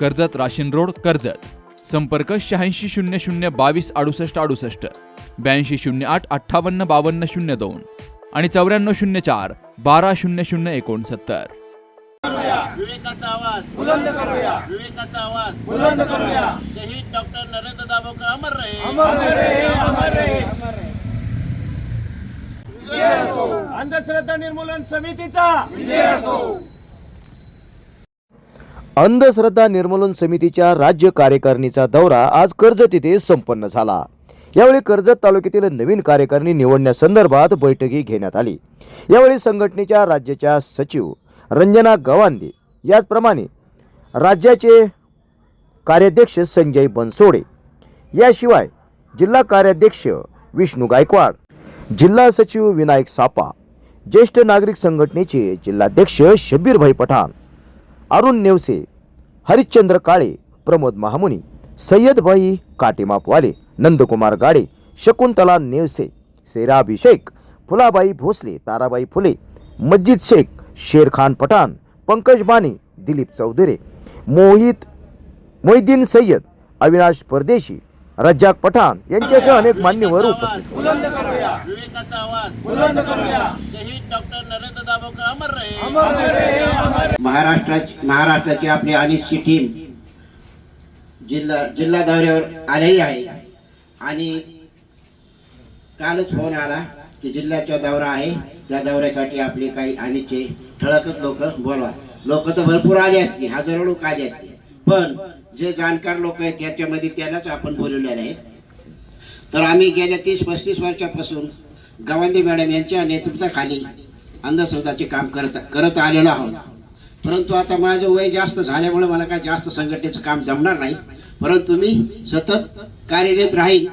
Karjat Rashin road Karjat. संपर्क शहाऐंशी शून्य शून्य बावीस अडुसष्ट अडुसष्ट. ब्याऐंशी शून्य आठ अठ्ठावन्न बावन्न शून्य दोन. आणि चौऱ्याण्णव शून्य चार बारा शून्य शून्य एकोणसत्तर. विवेकाचा आवाज. बुलंद करूया विवेकाचा आवाज. बुलंद करूया शहीद डॉक्टर नरेंद्र दाभोळकर अमर रहे अमर रहे अमर रहे अंधश्रद्धा निर्मूलन समितीचा. अंधश्रद्धा निर्मूलन समितीच्या राज्य कार्यकारिणीचा दौरा आज कर्जत येथे संपन्न झाला. यावेळी कर्जत तालुक्यातील नवीन कार्यकारिणी निवडण्यासंदर्भात बैठकी घेण्यात आली. यावेळी संघटनेच्या राज्याच्या सचिव रंजना गवांदे याचप्रमाणे राज्याचे कार्याध्यक्ष संजय बनसोडे याशिवाय जिल्हा कार्याध्यक्ष विष्णू गायकवाड जिल्हा सचिव विनायक सापा ज्येष्ठ नागरिक संघटनेचे जिल्हाध्यक्ष शब्बीरभाई पठाण अरुण नेवसे हरिश्चंद्र काळे प्रमोद महामुनी सय्यदभाई काटेमापवाले नंदकुमार गाडे शकुंतला नेवसे सेराबी शेख फुलाबाई भोसले ताराबाई फुले मस्जिद शेख शेरखान पठाण पंकज माने दिलीप चौधरी मोहित मोहिद्दीन सय्यद अविनाश परदेशी रज्जाक पठाण यांच्यासह अनेक मान्यवर उपस्थित विवेकाचा आवाज. बुलंद करूया. शहीद डॉक्टर नरेंद्र दाभोळकर अमर रहे. महाराष्ट्राची महाराष्ट्राची आपली अनिश्चित टीम जिल्हा जिल्हा दौऱ्यावर आलेली आहे. आणि कालच फोन आला की जिल्ह्याचा दौरा आहे. त्या दौऱ्यासाठी आपले काही अनिच्छे ठळकच लोक बोलवा. लोक तर भरपूर आले असतील. हजारो लोक आले असतील. पण जे जाणकार लोक आहेत त्याच्यामध्ये त्यालाच आपण बोलवलेले आहेत तर आम्ही गेल्या तीस पस्तीस वर्षापासून गवांदे मॅडम यांच्या नेतृत्वाखाली अंधश्रद्धाचे काम करत करत आलेलो आहोत. परंतु आता माझं वय जास्त झाल्यामुळे मला काय जास्त संघटनेचं काम जमणार नाही. परंतु मी सतत कार्यरत राहील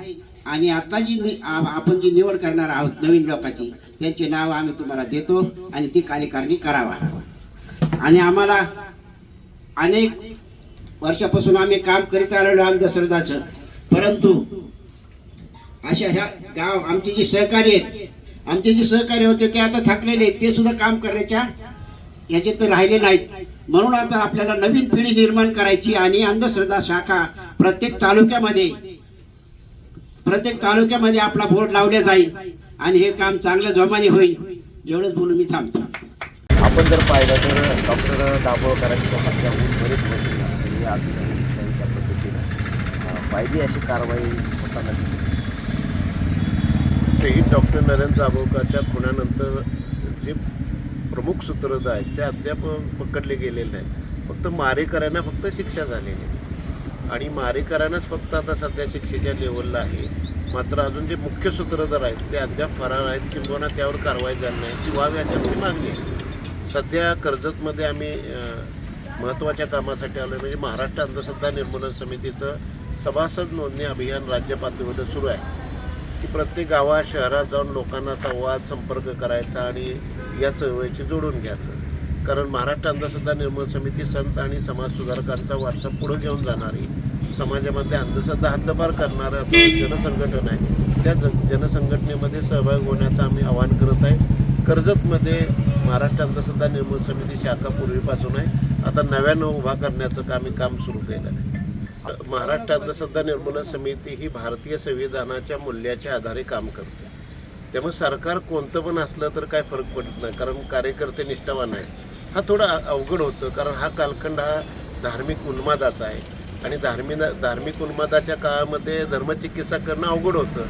आणि आता जी नि- आपण जी निवड करणार आहोत नवीन लोकांची त्यांचे नाव आम्ही तुम्हाला देतो आणि ती कार्यकारणी करावा. आणि आम्हाला अनेक वर्षापासून आम्ही काम करीत आलेलो अंधश्रद्धाचं. परंतु अशा ह्या गाव आमचे जे सहकारी आहेत आमचे जे सहकारी होते ते आता थकलेले आहेत ते सुद्धा काम करण्याच्या याच्यात तर राहिले नाहीत. म्हणून आता आपल्याला नवीन पिढी निर्माण करायची आणि अंधश्रद्धा शाखा प्रत्येक तालुक्यामध्ये प्रत्येक तालुक्यामध्ये आपला बोर्ड लावल्या जाईल आणि हे काम चांगलं जोमाने होईल. एवढंच बोलून मी थांबतो. आपण जर पाहिलं तर डॉक्टर दाभोळकरांच्या हत्याहून बरेच वर्ष पद्धतीनं पाहिजे अशी कारवाई होताना दिसत. शहीद डॉक्टर नरेंद्र दाभोळकरच्या खुनानंतर जे प्रमुख सूत्रधार आहेत ते अद्याप पकडले गेलेले नाहीत. फक्त मारेकऱ्यांना फक्त शिक्षा झालेली आहे. आणि मारेकऱ्यांनाच फक्त आता सध्या शिक्षेच्या लेवलला आहे. मात्र अजून जे मुख्य सूत्रधार आहेत ते अद्याप फरार आहेत किंवा त्यावर कारवाई झाली नाही ती व्हावी अशी आमची मागणी आहे. सध्या कर्जतमध्ये आम्ही महत्त्वाच्या कामासाठी आलो म्हणजे महाराष्ट्र अंधश्रद्धा निर्मूलन समितीचं सभासद नोंदणी अभियान राज्य पातळीवर सुरू आहे. की प्रत्येक गावात शहरात जाऊन लोकांना संवाद संपर्क करायचा आणि या चळवळीशी जोडून घ्यायचं. कारण महाराष्ट्र अंधश्रद्धा निर्मूलन समिती संत आणि समाज सुधारकांचा वारसा पुढे घेऊन जाणारी समाजामध्ये अंधश्रद्धा हद्दपार करणारं असं जनसंघटन आहे. त्या जन जनसंघटनेमध्ये सहभाग होण्याचं आम्ही आवाहन करत आहे. कर्जतमध्ये महाराष्ट्र अंधश्रद्धा निर्मूलन समिती शाखा पूर्वीपासून आहे. आता नव्यानं उभा करण्याचं आम्ही काम सुरू केलं आहे महाराष्ट्र अंधश्रद्धा निर्मूलन समिती ही भारतीय संविधानाच्या मूल्याच्या आधारे काम करते. त्यामुळे सरकार कोणतं पण असलं तर काय फरक पडत नाही कारण कार्यकर्ते निष्ठावान आहेत. हा थोडा अवघड होतं कारण हा कालखंड हा धार्मिक उन्मादाचा आहे. आणि धार्मिक धार्मिक उन्मादाच्या काळामध्ये धर्मचिकित्सा करणं अवघड होतं.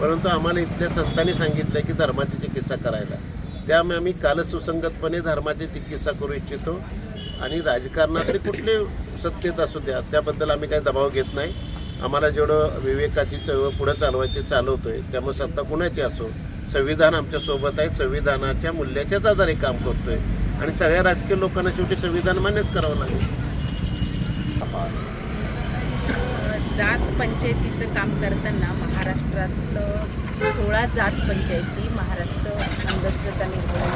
परंतु आम्हाला इथल्या संतांनी सांगितलं की धर्माची चिकित्सा करायला. त्यामुळे आम्ही कालच सुसंगतपणे धर्माची चिकित्सा करू इच्छितो. आणि राजकारणातले कुठले सत्तेत असू द्या त्याबद्दल आम्ही काही दबाव घेत नाही. आम्हाला जेवढं विवेकाची चळवळ पुढं चालवायची चालवतो आहे त्यामुळे सत्ता कुणाची असो संविधान आमच्यासोबत आहे संविधानाच्या मूल्याच्याच आधारे काम करतो आहे आणि सगळ्या राजकीय लोकांना शेवटी संविधान मान्यच करावं लागेल. जात पंचायतीचं काम करताना महाराष्ट्रातलं सोळा जात पंचायती महाराष्ट्र अंधश्रद्धा निर्मूलन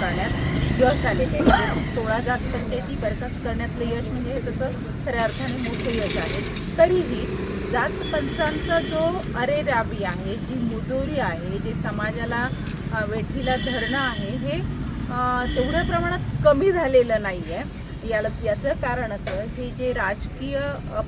करण्यात यश आलेलं आहे सोळा जात पंचायती बरखास्त करण्यातलं यश म्हणजे तसं खऱ्या अर्थाने मोठं यश आहे. तरीही जात पंचांचा जो अरेरावी आहे जी मुजोरी आहे जे समाजाला वेठीला धरणं आहे हे तेवढ्या प्रमाणात कमी झालेलं नाही आहे याला याचं कारण असं की जे राजकीय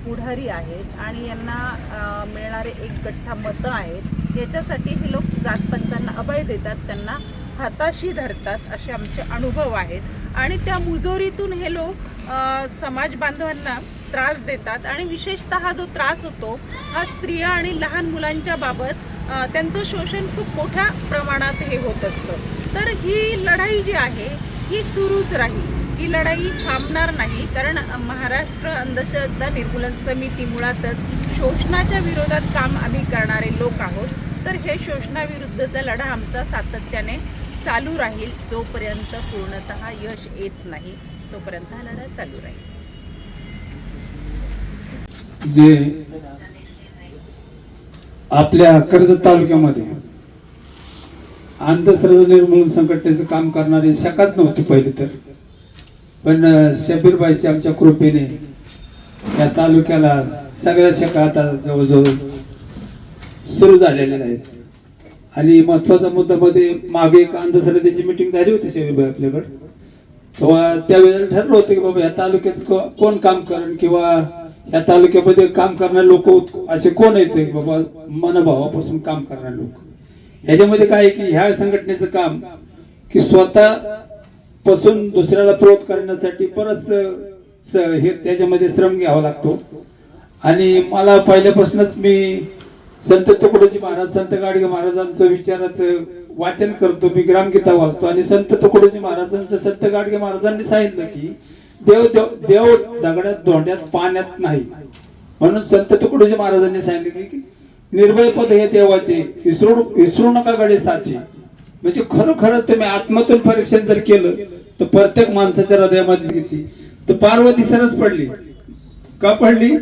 पुढारी आहेत आणि यांना मिळणारे एक गठ्ठा मतं आहेत याच्यासाठी हे लोक जातपंचांना अभय देतात. त्यांना हाताशी धरतात असे आमचे अनुभव आहेत. आणि त्या मुजोरीतून हे लोक समाज बांधवांना त्रास देतात. आणि विशेषतः हा जो त्रास होतो हा स्त्रिया आणि लहान मुलांच्या बाबत त्यांचं शोषण खूप मोठ्या प्रमाणात हे होत असतं. तर ही लढाई जी आहे ही सुरूच राहील. ही लढाई थांबणार नाही. कारण महाराष्ट्र अंधश्रद्धा निर्मूलन समिती मुळातच शोषणाच्या विरोधात काम आम्ही करणारे लोक आहोत. तर हे शोषणाविरुद्धचा लढा आमचा सातत्याने चालू राहील जोपर्यंत पूर्णतः यश येत नाही तोपर्यंत हा लढा चालू राहील. जे आपल्या कर्जत तालुक्यामध्ये अंधश्रद्धा निर्मूलन संघटनेचं काम करणारी शाखाच नव्हती पहिली तर. पण शबीरबाईच्या आमच्या कृपेने या तालुक्याला सगळ्या शाखा आता जवळजवळ सुरू झालेल्या आहेत. आणि महत्त्वाचा मुद्दा मध्ये मागे एक अंधश्रद्धेची मिटिंग झाली होती शबीरबाई आपल्याकडे. तेव्हा त्यावेळेला ठरलं होतं की बाबा या तालुक्यात कोण काम करण किंवा या तालुक्यामध्ये काम करणारे लोक असे कोण येते बाबा मनभावापासून काम करणारे लोक. याच्यामध्ये काय आहे की ह्या संघटनेचं काम की स्वतः पासून दुसऱ्याला प्रोत करण्यासाठी परत हे त्याच्यामध्ये श्रम घ्यावा लागतो. आणि मला पहिल्यापासूनच मी संत तुकडोजी महाराज संत गाडगे महाराजांचं विचाराचं वाचन करतो मी ग्रामगीता वाचतो. आणि संत तुकडोजी महाराजांचं संत गाडगे महाराजांनी सांगितलं की देव देव देव दगडात धोंड्यात पाण्यात नाही. म्हणून संत तुकडोजी महाराजांनी सांगितले की निर्भय पद हे देवाचे विसरू विसरू नका गडे साचे. म्हणजे खरोखर तुम्ही आत्मातून परीक्षण जर केलं तर प्रत्येक माणसाच्या हृदयामध्ये घेतली तर पार्वती सरस पडली. का पडली?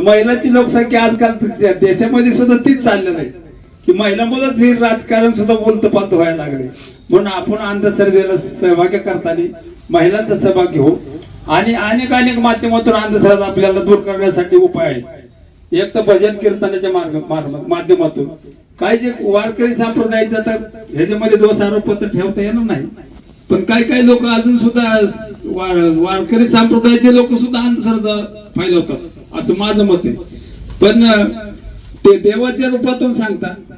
महिलांची लोकसंख्या आजकाल देशामध्ये सुद्धा तीच चाललेलं आहे. की महिलांमुळेच हे राजकारण सुद्धा बोलतं व्हायला लागले. म्हणून आपण अंधश्रद्धेला सहभागी करताना महिलांचा सहभाग घेऊ. आणि अनेक अनेक माध्यमातून अंधश्रद्धा आपल्याला दूर करण्यासाठी उपाय आहेत. एक तर भजन कीर्तनाच्या मार्ग मार्ग- माध्यमातून. काही जे वारकरी संप्रदायाचं तर ह्याच्यामध्ये दोष आरोपपत्र ठेवता येणार नाही. पण काही काही लोक अजून सुद्धा वार- वारकरी संप्रदायाचे लोक सुद्धा अंधश्रद्धा फैलवतात. असं माझं मत आहे. पण ते देवाच्या रूपातून सांगतात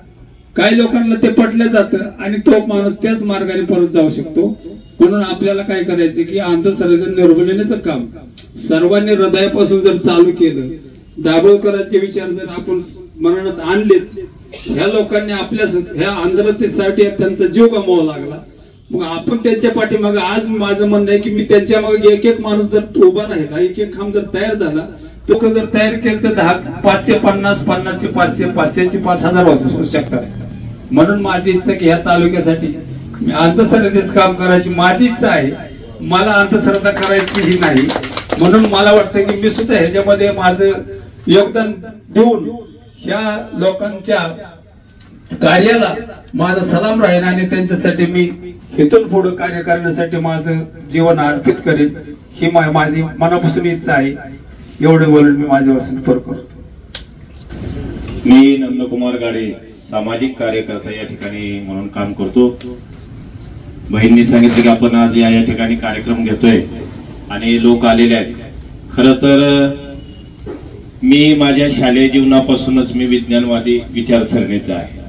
काही लोकांना ते पटलं जातं आणि तो माणूस त्याच मार्गाने परत जाऊ शकतो. म्हणून आपल्याला काय करायचं की अंधश्रद्धा निर्मूलनेचं काम. सर्वांनी हृदयापासून जर चालू केलं दाभोळकरांचे विचार जर आपण मनात आणलेच ह्या लोकांनी आपल्या ह्या आंध्रतेसाठी त्यांचा जीव गमावा लागला. मग आपण त्यांच्या पाठीमागे आज माझं म्हणणं आहे की मी त्यांच्या मागे एक एक माणूस जर उभा राहिला एक एक खांब जर तयार झाला तो जर तयार केलं तर दहा पाचशे पन्नास पन्नासशे पाचशे पाचशेचे पाच हजार वाजू शकतात. म्हणून माझी इच्छा की ह्या तालुक्यासाठी मी अंधश्रद्धेच काम करायची माझी इच्छा आहे. मला अंधश्रद्धा करायची ही नाही. म्हणून मला वाटतं की मी सुद्धा ह्याच्यामध्ये माझं योगदान देऊन ह्या लोकांच्या कार्याला माझा सलाम राहील आणि त्यांच्यासाठी मी हेतून पुढे कार्य करण्यासाठी माझं जीवन अर्पित करेन. ही माझी मनापासून इच्छा आहे. एवढं बोलून मी माझ्या वसन करतो. मी नंदकुमार गाडे सामाजिक कार्यकर्ता या ठिकाणी म्हणून काम करतो. बहिणींनी सांगितलं की आपण आज या या ठिकाणी कार्यक्रम घेतोय आणि लोक आलेले आहेत. खर तर मी माझ्या शालेय जीवनापासूनच मी विज्ञानवादी विचारसरणीचा आहे.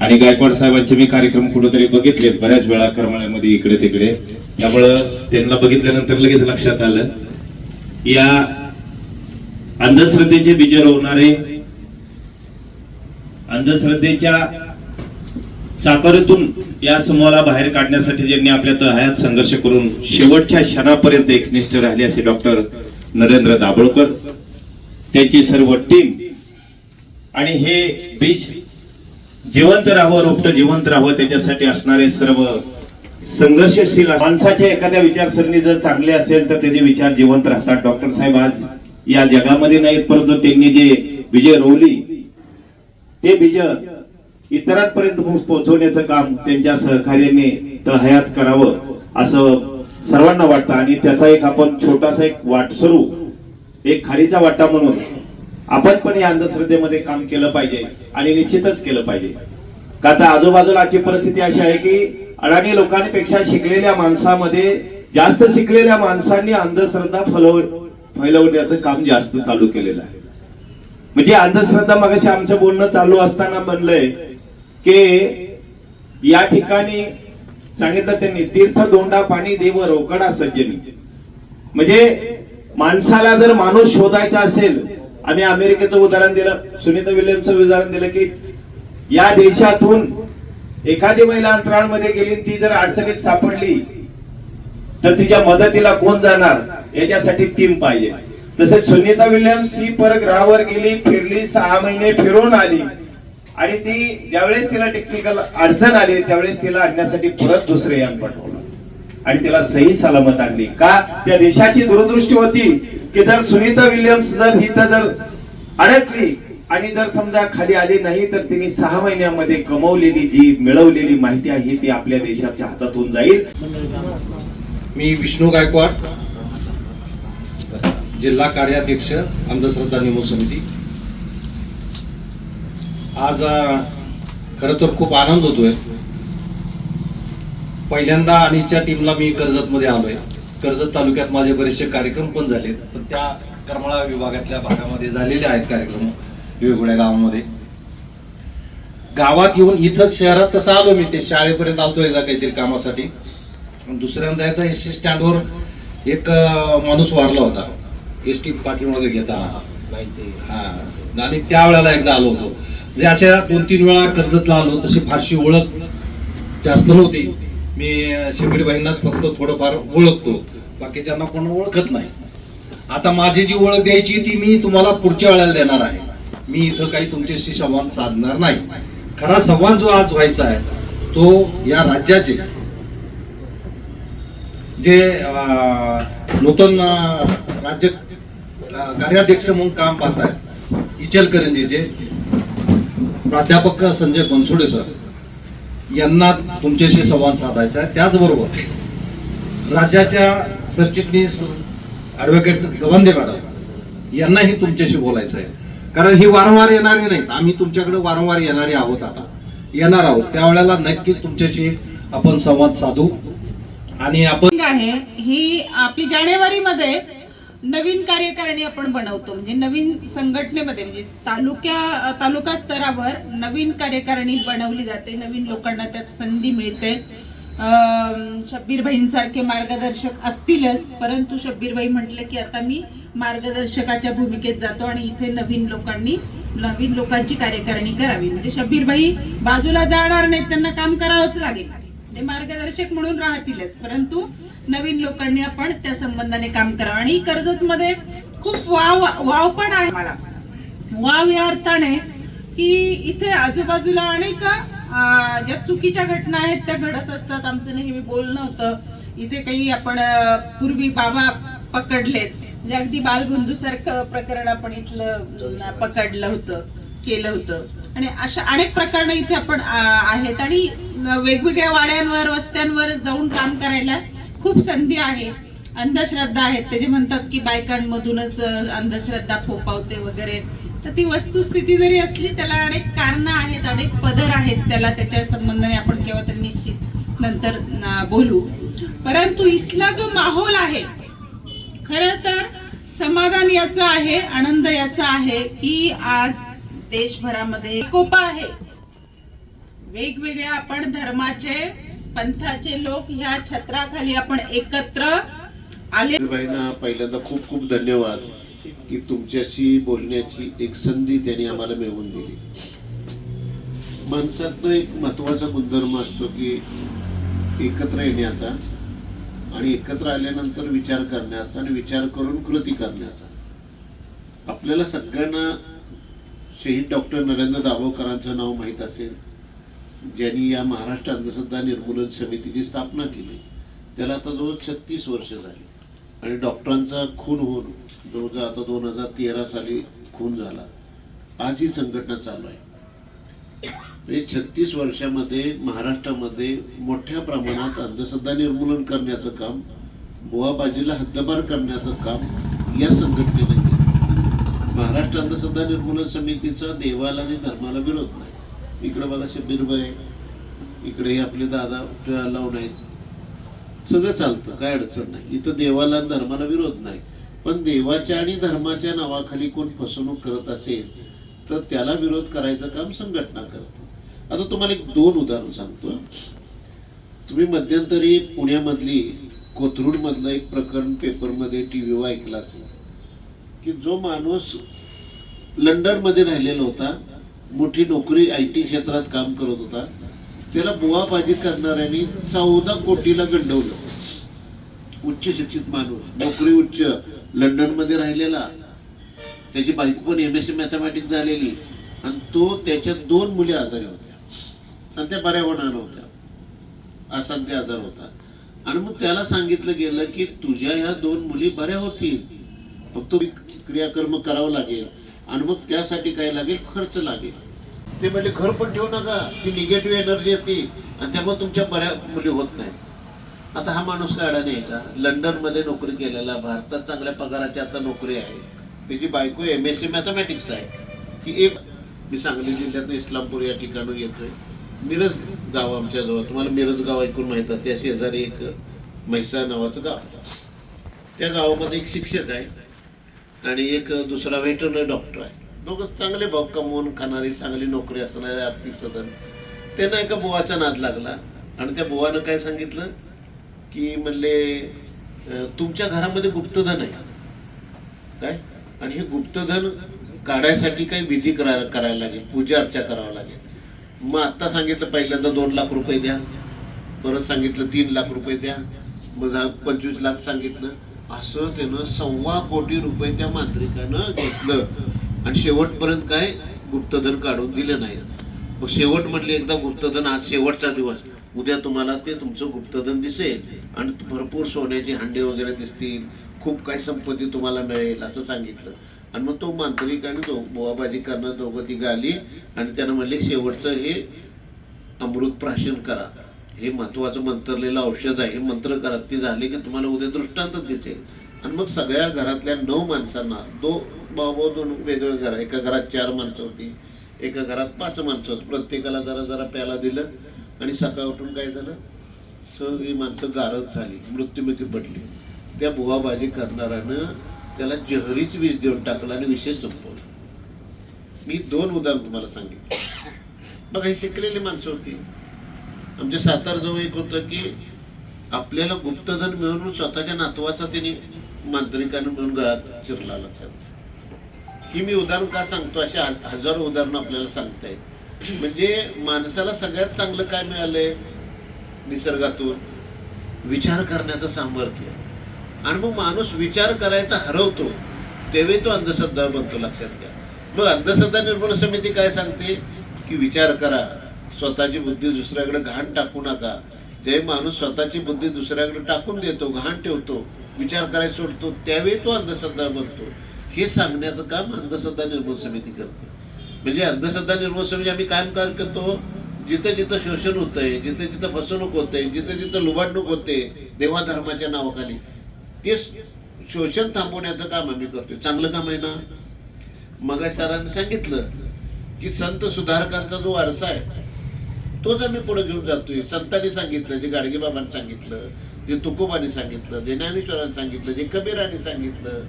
आणि गायकवाड साहेबांचे मी कार्यक्रम कुठेतरी बघितले बऱ्याच वेळा करमाळ्यामध्ये इकडे तिकडे. त्यामुळं त्यांना बघितल्यानंतर लगेच लक्षात आलं. या अंधश्रद्धेचे बीज रोवणारे अंधश्रद्धेच्या चाकरीतून या समूहाला बाहेर काढण्यासाठी ज्यांनी आपल्या तळहायात संघर्ष करून शेवटच्या क्षणापर्यंत एकनिष्ठ राहिले असे डॉक्टर नरेंद्र दाभोळकर. त्यांची सर्व टीम आणि हे बीज जिवंत राहावं रोपट जिवंत राहावं त्याच्यासाठी असणारे सर्व संघर्षशील माणसाच्या एखाद्या विचारसरणी जर चांगले असेल तर त्याचे विचार जिवंत राहतात. डॉक्टर साहेब आज या जगामध्ये नाहीत परंतु त्यांनी जे विजय रोवली ते विजय इतरांपर्यंत पोहोचवण्याचं काम त्यांच्या सहकार्याने तहयात करावं असं सर्वांना वाटतं. आणि त्याचा एक आपण छोटासा एक वाटसरू एक खारीचा वाटा म्हणून आपण पण या अंधश्रद्धेमध्ये काम केलं पाहिजे आणि निश्चितच केलं पाहिजे. का आता आजूबाजूला परिस्थिती अशी आहे की अडाणी लोकांपेक्षा शिकलेल्या माणसामध्ये जास्त शिकलेल्या माणसांनी अंधश्रद्धा फलव फैलवण्याचं काम जास्त चालू केलेलं आहे. म्हणजे अंधश्रद्धा मगाशी आमचं बोलणं चालू असताना बनलंय की या ठिकाणी सांगितलं त्यांनी तीर्थ दोंडा पाणी देव रोकडा सज्जनी. म्हणजे माणसाला जर माणूस शोधायचा असेल आम्ही अमेरिकेचं उदाहरण दिलं सुनीता विल्यमचं उदाहरण दिलं की या देशातून एखादी महिला अंतराळमध्ये गेली ती जर अडचणीत सापडली तर तिच्या मदतीला कोण जाणार? याच्यासाठी टीम पाहिजे. तसेच सुनीता विल्यम्स ही परग्रहावर गेली फिरली सहा महिने फिरून आली. आणि ती ज्यावेळेस तिला टेक्निकल अडचण आली त्यावेळेस तिला आणण्यासाठी परत दुसरे यान पाठवलं आणि तिला सही सलामत आणली. का? त्या देशाची दूरदृष्टी होती की जर सुनीता विल्यम्स जर ही जर अडकली आणि जर समजा खाली आली नाही तर तिने सहा महिन्यामध्ये कमवलेली जी मिळवलेली माहिती आहे ती आपल्या देशाच्या हातातून जाईल. मी विष्णू गायकवाड जिल्हा कार्याध्यक्ष अंधश्रद्धा निमो समिती. आज खरं तर खूप आनंद होतोय. पहिल्यांदा अनिच्या टीमला मी कर्जतमध्ये आलोय. कर्जत तालुक्यात माझे बरेचसे कार्यक्रम पण झालेत. तर त्या करमाळा विभागातल्या भागामध्ये झालेले आहेत कार्यक्रम वेगवेगळ्या गावामध्ये. गावात येऊन इथं शहरात तसं आलो मी. ते शाळेपर्यंत आलतो एकदा काहीतरी कामासाठी. दुसऱ्यांदा एकदा एस टी स्टँडवर एक माणूस वारला होता. एस टी पाठीमागे घेताना हा. आणि त्यावेळेला एकदा आलो होतो. म्हणजे अशा दोन तीन वेळा कर्जतला आलो तशी फारशी ओळख जास्त नव्हती. मी शिबिरबाईंनाच फक्त थोडंफार ओळखतो. बाकीच्यांना कोण ओळखत नाही. आता माझी जी ओळख द्यायची ती मी तुम्हाला पुढच्या वेळेला देणार आहे. मी इथं काही तुमच्याशी संवाद साधणार नाही. खरा संवाद जो आज व्हायचा आहे तो या राज्याचे जे नूतन राज्य कार्याध्यक्ष म्हणून काम पाहत आहेत इचलकरंजीचे प्राध्यापक संजय बनसोडे सर यांना तुमच्याशी संवाद साधायचा आहे. त्याचबरोबर राज्याच्या सरचिटणीस ॲडव्होकेट गवंदे मॅडम यांनाही तुमच्याशी बोलायचं आहे. कारण ही वारंवार येणारी नाहीत. आम्ही तुमच्याकडे वारंवार येणारे आहोत आता. येणार आहोत. त्यावेळेला नक्की तुमच्याशी आपण संवाद साधू. आणि आपण आहे. ही आपली जानेवारीमध्ये नवीन कार्यकारिणी आपण बनवतो. म्हणजे नवीन संघटनेमध्ये म्हणजे तालुक्या तालुका स्तरावर नवीन कार्यकारिणी बनवली जाते. नवीन लोकांना त्यात संधी मिळते. शब्बीरभाईंसारखे शब्बीरबाईंसारखे मार्गदर्शक असतीलच परंतु शब्बीरबाई म्हटलं की आता मी मार्गदर्शकाच्या भूमिकेत जातो आणि इथे नवीन लोकांनी नवीन लोकांची कार्यकारिणी करावी. म्हणजे शब्बीरबाई बाजूला जाणार नाहीत त्यांना काम करावंच लागेल. ते मार्गदर्शक म्हणून राहतीलच. परंतु नवीन लोकांनी आपण त्या संबंधाने काम करावं. आणि कर्जत मध्ये खूप वाव वाव पण आहे मला. वाव या अर्थाने की इथे आजूबाजूला अनेक ज्या चुकीच्या घटना आहेत त्या घडत असतात. आमचं नेहमी बोलणं होतं इथे काही आपण पूर्वी बाबा पकडलेत. म्हणजे अगदी बालबंधू सारखं प्रकरण आपण इथलं पकडलं होतं केलं होतं. आणि अशा अनेक प्रकरणं इथे आपण आहेत. आणि वेगवेगळ्या वाड्यांवर वस्त्यांवर जाऊन काम करायला खूप संधी आहे. अंधश्रद्धा आहेत. ते जे म्हणतात की बायकांमधूनच अंधश्रद्धा फोपावते वगैरे. तर ती वस्तुस्थिती जरी असली त्याला अनेक कारणं आहेत अनेक पदर आहेत. त्याला त्याच्या संबंधाने आपण केव्हा तरी निश्चित नंतर बोलू. परंतु इथला जो माहोल आहे खर तर समाधान याचं आहे आनंद याचा आहे की आज देशभरामध्ये कोपा आहे. वेगवेगळ्या आपण धर्माचे पंथाचे लोक ह्या छत्राखाली आपण एकत्र आले. बाईंना पहिल्यांदा खूप खूप धन्यवाद की तुमच्याशी बोलण्याची एक संधी त्यांनी आम्हाला मिळवून दिली. माणसातनं एक महत्त्वाचा गुणधर्म असतो की एकत्र येण्याचा आणि एकत्र आल्यानंतर विचार करण्याचा आणि विचार करून कृती करण्याचा. आपल्याला सगळ्यांना शहीद डॉक्टर नरेंद्र दाभोळकरांचं नाव माहीत असेल ज्यांनी या महाराष्ट्र अंधश्रद्धा निर्मूलन समितीची स्थापना केली त्याला आता जवळ छत्तीस वर्ष झाली. आणि डॉक्टरांचा खून होऊन जवळजवळ आता दोन हजार तेरा साली खून झाला. आज ही संघटना चालू आहे. म्हणजे छत्तीस वर्षामध्ये महाराष्ट्रामध्ये मोठ्या प्रमाणात अंधश्रद्धा निर्मूलन करण्याचं काम बोवाबाजीला हद्दपार करण्याचं काम या संघटनेने केलं. महाराष्ट्र अंधश्रद्धा निर्मूलन समितीचा देवाला आणि धर्माला विरोध नाही. इकडे बघा शब्बीरबाई इकडे आपले दादा लावून आहेत सगळं चालतं काय अडचण नाही. इथं देवाला धर्माला विरोध नाही. पण देवाच्या आणि धर्माच्या नावाखाली कोण फसवणूक करत असेल तर त्याला विरोध करायचं काम संघटना करते. आता तुम्हाला एक दोन उदाहरण सांगतो. तुम्ही मध्यंतरी पुण्यामधली कोथरूडमधलं एक प्रकरण पेपरमध्ये टी व्हीवर ऐकलं असेल की जो माणूस लंडनमध्ये राहिलेला होता मोठी नोकरी आय टी क्षेत्रात काम करत होता. त्याला बुवाबाजी करणाऱ्यांनी चौदा कोटीला गंडवलं. उच्च शिक्षित माणूस नोकरी उच्च लंडनमध्ये राहिलेला. त्याची बायको पण एम एस सी मॅथमॅटिक्स झालेली. आणि तो त्याच्या दोन मुली आजारी होत्या. आणि त्या बऱ्या होणार नव्हत्या असा ते आजार होता. आणि मग त्याला सांगितलं गेलं की तुझ्या ह्या दोन मुली बऱ्या होतील. फक्त क्रियाकर्म करावं लागेल. आणि मग त्यासाठी काय लागेल? खर्च लागेल. ते म्हणजे घर पण ठेवू नका. ती निगेटिव्ह एनर्जी येते. आणि त्यामुळे तुमच्या बऱ्या मुली होत नाही आता हा माणूस काय अडाणी आहे का? लंडनमध्ये नोकरी केलेला भारतात चांगल्या पगाराची आता नोकरी आहे. त्याची बायको एम एस सी मॅथमॅटिक्स आहे. की एक मी सांगली जिल्ह्यात इस्लामपूर या ठिकाणून येतोय. मिरज गाव आमच्याजवळ तुम्हाला मिरज गाव ऐकून माहीत आहे त्या शेजारी एक म्हैसा नावाचं गाव त्या गावामध्ये एक शिक्षक आहे. आणि एक दुसरा व्हेटरनरी डॉक्टर आहे. दोघं चांगले भाव कमवून खाणारी चांगली नोकरी असणारे आर्थिक सदन. त्यांना एका बुवाचा नाद लागला. आणि त्या बुवानं काय सांगितलं? की म्हणले तुमच्या घरामध्ये गुप्तधन आहे. काय? आणि हे गुप्तधन काढायसाठी काही विधी करा करायला लागेल. पूजा अर्चा करावं लागेल. मग आत्ता सांगितलं पहिल्यांदा दोन लाख रुपये द्या. परत सांगितलं तीन लाख रुपये द्या. मग हा पंचवीस लाख सांगितलं. असं त्यानं सव्वा कोटी रुपये त्या मांत्रिकानं घेतलं. आणि शेवटपर्यंत काय? गुप्तधन काढून दिलं नाही. मग शेवट म्हटले एकदा गुप्तधन आज शेवटचा दिवस. उद्या तुम्हाला ते तुमचं गुप्तधन दिसेल. आणि भरपूर सोन्याची हांडे वगैरे दिसतील. खूप काही संपत्ती तुम्हाला मिळेल असं सांगितलं. आणि मग तो मांत्रिक आणि तो बोवाबाजी करणं दोघं तिघं आली. आणि त्यानं म्हणले शेवटचं हे अमृत प्राशन करा. हे महत्वाचं मंत्रलेलं औषध आहे हे मंत्र करा ते झाले की तुम्हाला उद्या दृष्टांत दिसेल. आणि मग सगळ्या घरातल्या नऊ माणसांना दो बाबा दोन वेगवेगळे घर एका घरात चार माणसं होती एका घरात पाच माणसं होती. प्रत्येकाला जरा जरा प्याला दिलं आणि सकाळ उठून काय झालं? सगळी माणसं गारद झाली मृत्युमुखी पडली. त्या भुवाबाजी करणाऱ्यानं त्याला जहरीच विष देऊन टाकला आणि विषय संपवला. मी दोन उदाहरण तुम्हाला सांगितलं. बघा ही शिकलेली माणसं होती. म्हणजे आमच्या सातारजवळ एक होतं की आपल्याला गुप्तधन मिळून स्वतःच्या नातवाचा त्यांनी मांत्रिकाने मिळून गळ्यात चिरला लक्षात. ही मी उदाहरण का सांगतो? असे हजारो उदाहरणं आपल्याला सांगता येईल म्हणजे माणसाला सगळ्यात चांगलं काय मिळालंय? निसर्गातून विचार करण्याचं सामर्थ्य. आणि मग माणूस विचार करायचा हरवतो तेव्हा तो अंधश्रद्धा बनतो लक्षात घ्या. मग अंधश्रद्धा निर्मूलन समिती काय सांगते? की विचार करा. स्वतःची बुद्धी दुसऱ्याकडे घाण टाकू नका. जे माणूस स्वतःची बुद्धी दुसऱ्याकडे टाकून देतो घाण ठेवतो विचार करायला सोडतो त्यावेळी तो अंधश्रद्धा बनतो. हे सांगण्याचं काम अंधश्रद्धा निर्मूलन समिती करते. म्हणजे अंधश्रद्धा निर्मूलन समिती आम्ही कायम काय करतो. जिथं जिथं शोषण होतंय जिथं जिथं फसवणूक होते जिथं जिथं लुबाडणूक होते देवा धर्माच्या नावाखाली ते शोषण थांबवण्याचं काम आम्ही करतोय. चांगलं काम आहे ना? मग सरांनी सांगितलं की संत सुधारकांचा जो वारसा आहे तोच आम्ही पुढे घेऊन जातोय. संतांनी सांगितलं जे गाडगे बाबांनी सांगितलं जे तुकोबाने सांगितलं जे ज्ञानेश्वरांनी सांगितलं जे कबीराने सांगितलं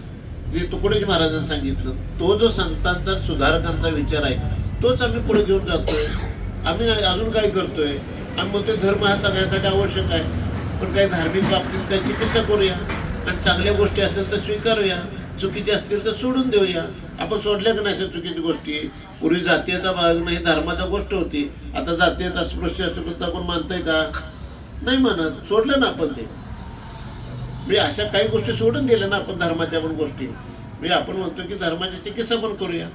जे तुकडोजी महाराजांनी सांगितलं तो जो संतांचा सुधारकांचा विचार आहे तोच आम्ही पुढे घेऊन जातोय. आम्ही अजून काय करतोय? आम्ही म्हणतोय धर्म हा सगळ्यांसाठी आवश्यक आहे. पण काही धार्मिक बाबतीत काही चिकित्सा करूया? आणि चांगल्या गोष्टी असेल तर स्वीकारूया. चुकीच्या असतील तर सोडून देऊया. आपण सोडल्या का नाही अशा चुकीची गोष्टी? पूर्वी जातीयता बाळगणं ही धर्माचा गोष्ट होती. आता जातीयता अस्पृश्य अस्पृश्यता कोण मानतंय का? नाही म्हणत सोडलं ना आपण ते. मी अशा काही गोष्टी सोडून दिल्या ना आपण धर्माच्या पण गोष्टी. मी आपण म्हणतो की धर्माची चिकित्सा पण करूया.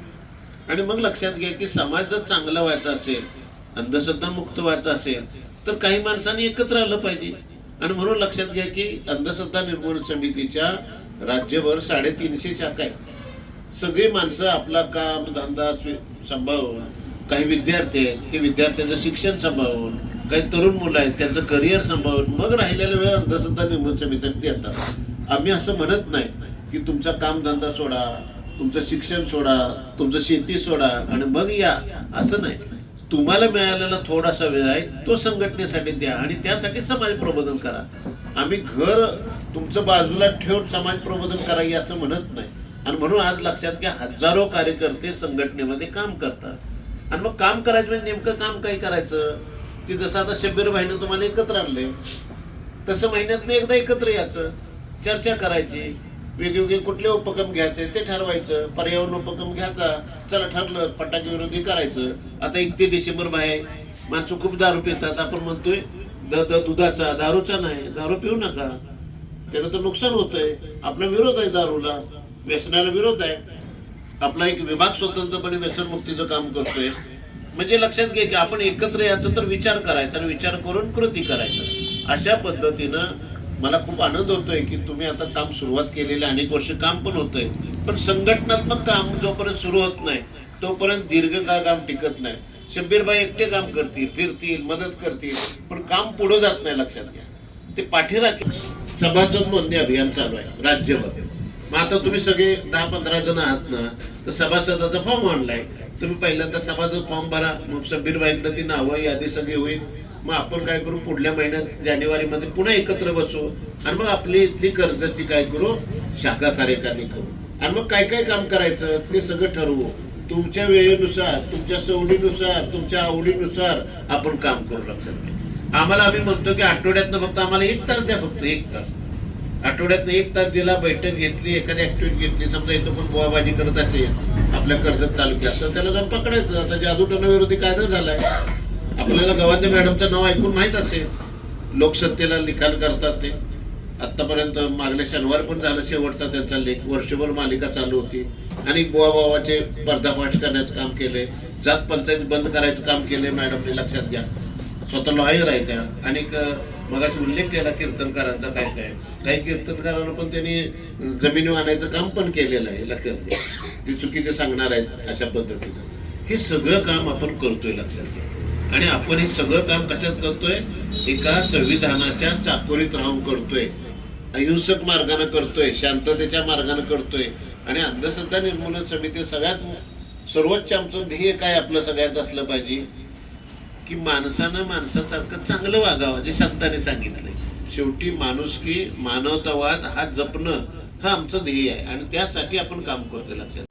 आणि मग लक्षात घ्या की समाज जर चांगला व्हायचा असेल अंधश्रद्धा मुक्त व्हायचा असेल तर काही माणसांनी एकत्र आलं पाहिजे. आणि म्हणून लक्षात घ्या की अंधश्रद्धा निर्मूलन समितीच्या राज्यभर साडेतीनशे शाखा आहेत. सगळी माणसं आपला काम धंदा सांभाळून काही विद्यार्थी आहेत ते विद्यार्थ्यांचं शिक्षण सांभाळून काही तरुण मुलं आहेत त्यांचं करिअर सांभाळून मग राहिलेला वेळ अंधश्रद्धा निर्मूलन समित्यांनी देतात आम्ही असं म्हणत नाही की तुमचा कामधंदा सोडा तुमचं शिक्षण सोडा तुमचं शेती सोडा आणि मग या. असं नाही. तुम्हाला मिळालेला थोडासा वेळ आहे तो संघटनेसाठी द्या आणि त्यासाठी समाज प्रबोधन करा. आम्ही घर तुमचं बाजूला ठेवून समाज प्रबोधन करा असं म्हणत नाही. आणि म्हणून आज लक्षात घ्या हजारो कार्यकर्ते संघटनेमध्ये काम करतात. आणि मग काम करायचं म्हणजे नेमकं काम काय करायचं? की जसं आता शब्बीर भाईनं तुम्हाला एकत्र आणले तसं महिन्यातनं एकदा एकत्र यायचं चर्चा करायची वेगवेगळे कुठले उपक्रम घ्यायचे ते ठरवायचं पर्यावरण उपक्रम घ्यायचा चला ठरलं फटाके विरोधी करायचं. आता एक ते डिसेंबर बाहेर माणसं खूप दारू पितात. आपण म्हणतोय द द दुधाचा दारूचा नाही दारू पिऊ नका. त्यानं तर नुकसान होतंय. आपला विरोध आहे दारूला. व्यसनाला विरोध आहे. आपला एक विभाग स्वतंत्रपणे व्यसनमुक्तीचं काम करतोय. म्हणजे लक्षात घ्या की आपण एकत्र याचा तर विचार करायचा आणि विचार करून कृती करायचं. अशा पद्धतीनं मला खूप आनंद होतोय की तुम्ही आता काम सुरुवात केलेले अनेक वर्ष काम पण होतंय. पण संघटनात्मक काम जोपर्यंत सुरू होत नाही तोपर्यंत दीर्घकाळ काम टिकत नाही. शब्बीरबाई एकटे काम करतील फिरतील मदत करतील पण काम पुढं जात नाही लक्षात घ्या. ते पाठीराखे सभासद नोंदणी अभियान चालू आहे राज्यभर. मग आता तुम्ही सगळे दहा पंधरा जण आहात ना तर सभासदाचा फॉर्म ऑनलाईन तुम्ही पहिल्यांदा सभासद फॉर्म भरा मग शब्बीरबाईकडे ती नावं यादी सगळी होईल. मग आपण काय करू पुढल्या महिन्यात जानेवारीमध्ये पुन्हा एकत्र बसू आणि मग आपली इथली कर्जाची काय करू शाखा कार्यकारी करू. आणि मग काय काय काम करायचं ते सगळं ठरवू. तुमच्या वेळेनुसार तुमच्या सवडीनुसार तुमच्या आवडीनुसार आपण काम करू लक्षात आम्हाला आम्ही म्हणतो की आठवड्यातनं फक्त आम्हाला एक तास द्या फक्त एक तास. आठवड्यातनं एक तास दिला बैठक घेतली एखादी ऍक्टिव्हिटी घेतली. समजा इथं कोण बोवाबाजी करत असेल आपल्या कर्जत तालुक्यात तर त्याला जाऊन पकडायचं. आता जादूटना विरोधी कायदा झालाय आपल्याला गवांदे मॅडमचं नाव ऐकून माहीत असेल. लोकसत्तेला लिखाण करतात ते. आतापर्यंत मागल्या शनिवार पण झालं शेवटचा त्यांचा लेख. वर्षभर मालिका चालू होती. आणि गोवाबावाचे बाबाचे पर्दाफाश करण्याचं काम केले जात पंचायत बंद करायचं काम केलंय मॅडमने लक्षात घ्या. स्वतः लॉयर आहे त्या. आणि मगाशी उल्लेख केला कीर्तनकारांचा काय काय. काही कीर्तनकारांना पण त्यांनी जमिनी आणायचं काम पण केलेलं आहे लक्षात घ्या ते चुकीचे सांगणार आहेत अशा पद्धतीचं. हे सगळं काम आपण करतोय लक्षात घ्या. आणि आपण हे सगळं काम कशात करतोय? एका संविधानाच्या चाकोरीत राहून करतोय. अहिंसक मार्गाने करतोय शांततेच्या मार्गाने करतोय. आणि अंधश्रद्धा निर्मूलन समिती सगळ्यात सर्वोच्च आमचं ध्येय काय आपलं सगळ्यात असलं पाहिजे? की माणसानं माणसासारखं चांगलं वागावं जे संतांनी सांगितलंय. शेवटी माणुसकी मानवतावाद हा जपणं हा आमचं ध्येय आहे. आणि त्यासाठी आपण काम करतोय लक्षात.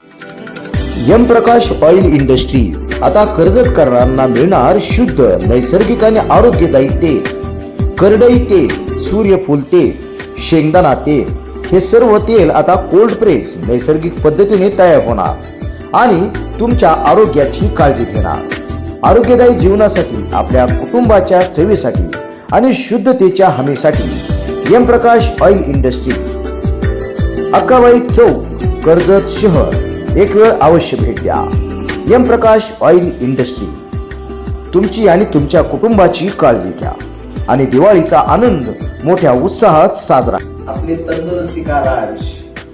M Prakash oil industry. आता कर्जत कर्जतकरांना मिळणार शुद्ध नैसर्गिक आणि आरोग्यदायी तेल. करडई तेल सूर्यफूल तेल शेंगदाणा तेल. हे सर्व तेल आता कोल्ड प्रेस नैसर्गिक पद्धतीने तयार होणार. आणि तुमच्या आरोग्याची काळजी घेणार. आरोग्यदायी जीवनासाठी आपल्या कुटुंबाच्या चवीसाठी आणि शुद्धतेच्या हमीसाठी M Prakash oil industry. Akkabai चौक कर्जत शहर. एक वेळ अवश्य भेट द्या. M Prakash oil industry. तुमची आणि तुमच्या कुटुंबाची काळजी घ्या आणि दिवाळीचा आनंद मोठ्या उत्साहात साजरा. आपले तंदुरुस्ती का राज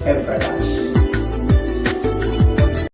एम प्रकाश